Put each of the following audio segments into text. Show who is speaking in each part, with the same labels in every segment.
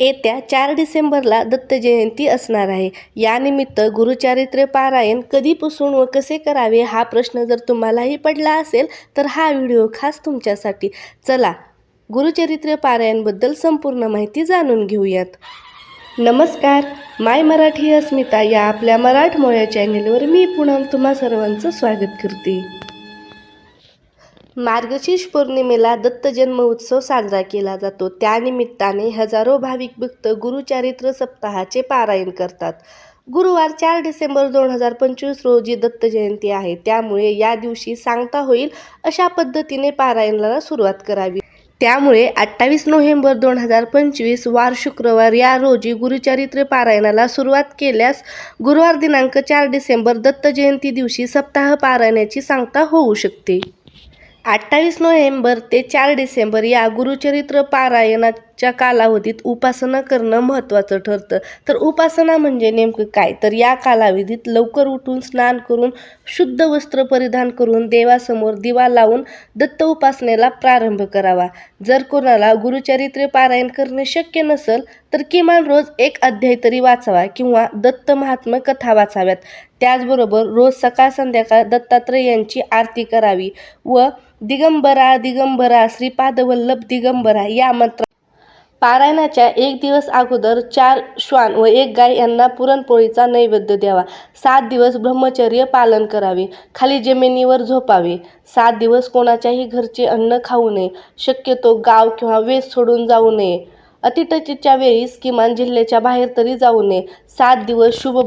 Speaker 1: येत्या चार डिसेंबरला दत्त जयंती असणार आहे. यानिमित्त गुरुचारित्र्य पारायण कधीपासून व कसे करावे हा प्रश्न जर तुम्हालाही पडला असेल तर हा व्हिडिओ खास तुमच्यासाठी. चला गुरुचरित्र पारायणबद्दल संपूर्ण माहिती जाणून घेऊयात. नमस्कार माय मराठी अस्मिता या आपल्या मराठमोळ्या चॅनेलवर मी पुन्हा तुम्हा सर्वांचं स्वागत करते. मार्गशीर्ष पौर्णिमेला दत्त जन्म उत्सव साजरा केला जातो. त्यानिमित्ताने हजारो भाविक भक्त गुरुचारित्र सप्ताहाचे पारायण करतात. गुरुवार चार डिसेंबर दोन हजार पंचवीस रोजी दत्त जयंती आहे. त्यामुळे या दिवशी सांगता होईल अशा पद्धतीने पारायणाला सुरुवात करावी. त्यामुळे अठ्ठावीस नोव्हेंबर दोन हजार पंचवीस वार शुक्रवार या रोजी गुरुचरित्र पारायणाला सुरुवात केल्यास गुरुवार दिनांक चार डिसेंबर दत्त जयंती दिवशी सप्ताह पारायणाची सांगता होऊ शकते. अठ्ठावीस नोव्हेंबर ते चार डिसेंबर या गुरुचरित्र च्या कालावधीत उपासना करणं महत्त्वाचं ठरतं. तर उपासना म्हणजे नेमकं काय? तर या कालावधीत लवकर उठून स्नान करून शुद्ध वस्त्र परिधान करून देवासमोर दिवा लावून दत्त उपासनेला प्रारंभ करावा. जर कोणाला गुरुचरित्र पारायण करणे शक्य नसेल तर किमान रोज एक अध्याय तरी वाचावा किंवा दत्त महात्म्य कथा वाचाव्यात. त्याचबरोबर रोज सकाळ संध्याकाळ दत्तात्रय यांची आरती करावी व दिगंबरा दिगंबरा श्रीपादवल्लभ दिगंबरा या मंत्र पारायणाच्या एक दिवस अगोदर चार श्वान व एक गाय यांना पुरणपोळीचा नैवेद्य द्यावा. सात दिवस ब्रह्मचर्य पालन करावे. खाली जमिनीवर झोपावे. सात दिवस कोणाच्याही घरचे अन्न खाऊ नये. शक्यतो गाव किंवा वेस सोडून जाऊ नये. अतिटचीच्या वेळीस किमान जिल्ह्याच्या बाहेर तरी जाऊ नये. सात दिवस शुभ.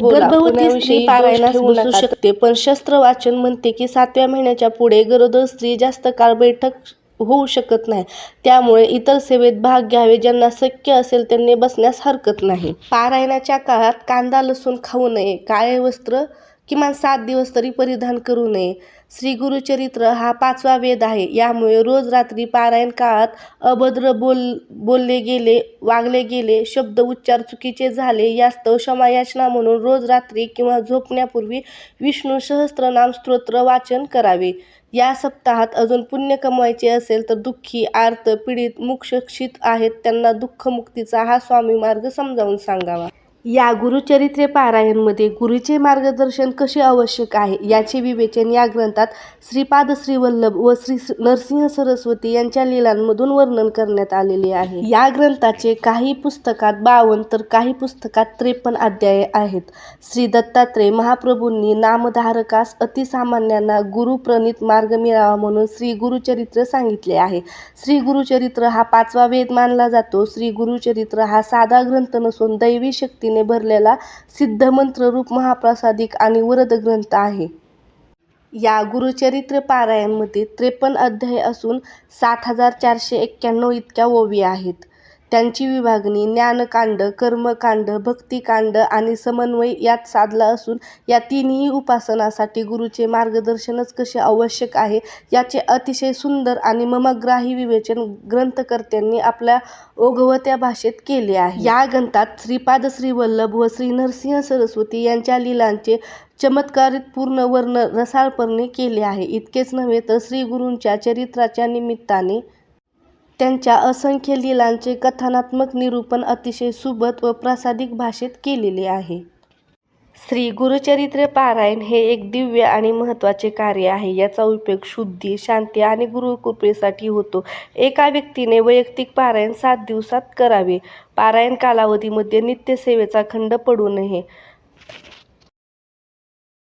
Speaker 1: शकते पण शस्त्र वाचन म्हणते की सातव्या महिन्याच्या पुढे गरोदर स्त्री जास्त काळ बैठक होऊ शकत नाही. त्यामुळे इतर सेवेत भाग घ्यावे ज्यांना शक्य असेल त्यांनी बसण्यास हरकत नाही. पारायणाच्या काळात कांदा लसूण खाऊ नये. काळे वस्त्र किमान सात दिवस तरी परिधान करू नये. श्री गुरुचरित्र हा पाचवा वेद आहे. यामुळे रोज रात्री पारायण काळात अभद्र बोल बोलले गेले वागले गेले शब्द उच्चार चुकीचे झाले यास्तव क्षमायाचना म्हणून रोज रात्री किंवा झोपण्यापूर्वी विष्णू सहस्त्रनाम स्तोत्र वाचन करावे. या सप्ताहात अजून पुण्य कमवायचे असेल तर दुःखी आर्त पीडित मुक्षक्षित आहेत त्यांना दुःखमुक्तीचा हा स्वामी मार्ग समजावून सांगावा. या गुरुचरित्रे पारायणमध्ये गुरुचे मार्गदर्शन कसे आवश्यक आहे याचे विवेचन या ग्रंथात श्रीपाद श्रीवल्लभ व श्री नरसिंह सरस्वती यांच्या लीलांमधून वर्णन करण्यात आलेले आहे. या ग्रंथाचे काही पुस्तकात बावन्न तर काही पुस्तकात त्रेपन्न अध्याय आहेत. श्री दत्तात्रय महाप्रभूंनी नामधारकास अतिसामान्यांना गुरुप्रणित मार्ग मिळावा म्हणून श्री गुरुचरित्र सांगितले आहे. श्री गुरुचरित्र हा पाचवा वेद मानला जातो. श्री गुरुचरित्र हा साधा ग्रंथ नसून दैवी शक्तीने भरलेला सिद्ध मंत्ररूप महाप्रसादिक आणि वरद ग्रंथ आहे. या गुरुचरित्र पारायणमध्ये त्रेपन्न अध्याय असून सात हजार चारशे एक्क्याण्णव इतक्या ओवी आहेत. त्यांची विभागणी ज्ञानकांड कर्मकांड भक्तिकांड आणि समन्वय यात साधला असून या तिन्ही उपासनासाठी गुरुचे मार्गदर्शनच कसे आवश्यक आहे याचे अतिशय सुंदर आणि ममग्राही विवेचन ग्रंथकर्त्यांनी आपल्या ओघवत्या भाषेत केले आहे. या ग्रंथात श्रीपाद श्रीवल्लभ व श्री नरसिंह सरस्वती यांच्या लीलांचे चमत्कारित पूर्ण वर्ण रसाळपणे केले आहे. इतकेच नव्हे तर श्री गुरूंच्या चरित्राच्या निमित्ताने त्यांच्या असंख्य लीलांचे कथनात्मक निरूपण अतिशय सुबत व प्रासादिक भाषेत केलेले आहे. श्री गुरुचरित्र पारायण हे एक दिव्य आणि महत्त्वाचे कार्य आहे. याचा उपयोग शुद्धी शांती आणि गुरुकृपेसाठी होतो. एका व्यक्तीने वैयक्तिक पारायण सात दिवसात करावे. पारायण कालावधीमध्ये नित्यसेवेचा खंड पडू नये.